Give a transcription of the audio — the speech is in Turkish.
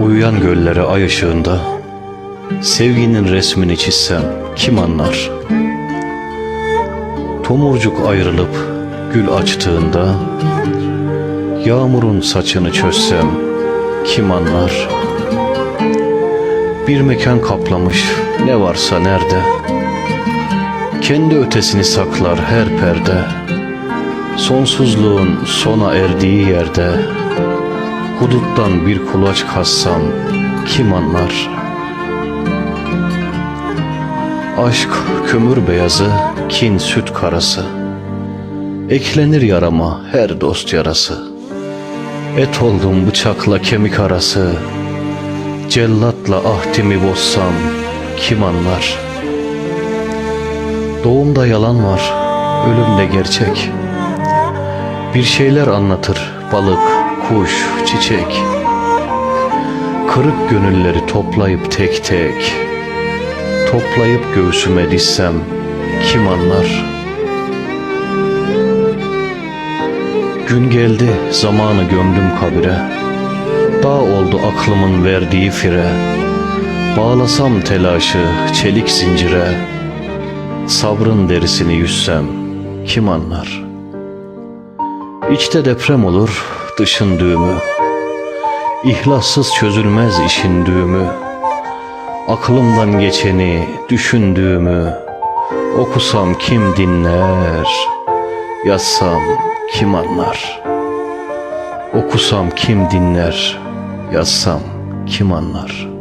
Akmayan gölleri ay ışığında Sevginin resmini çizsem kim anlar? Tomurcuk ayrılıp gül açtığında Yağmurun saçını çözsem kim anlar? Bir mekan kaplamış ne varsa nerede Kendi ötesini saklar her perde Sonsuzluğun sona erdiği yerde Huduttan bir kulaç kassam kim anlar? Aşk kömür beyazı, kin süt karası. Eklenir yarama her dost yarası. Et oldum bıçakla kemik arası. Cellatla ahdimi bozsam kim anlar? Doğumda yalan var, ölümde gerçek. Bir şeyler anlatır balık, kuş, çiçek Kırık gönülleri toplayıp tek tek Toplayıp göğsüme dizsem kim anlar? Gün geldi zamanı gömdüm kabire Dağ oldu aklımın verdiği fire Bağlasam telaşı çelik zincire Sabrın derisini yüzsem kim anlar? İçte deprem olur dışın düğümü. İhlassız çözülmez işin düğümü. Aklımdan geçeni düşündüğümü Okusam kim dinler Yazsam kim anlar? Okusam kim dinler Yazsam kim anlar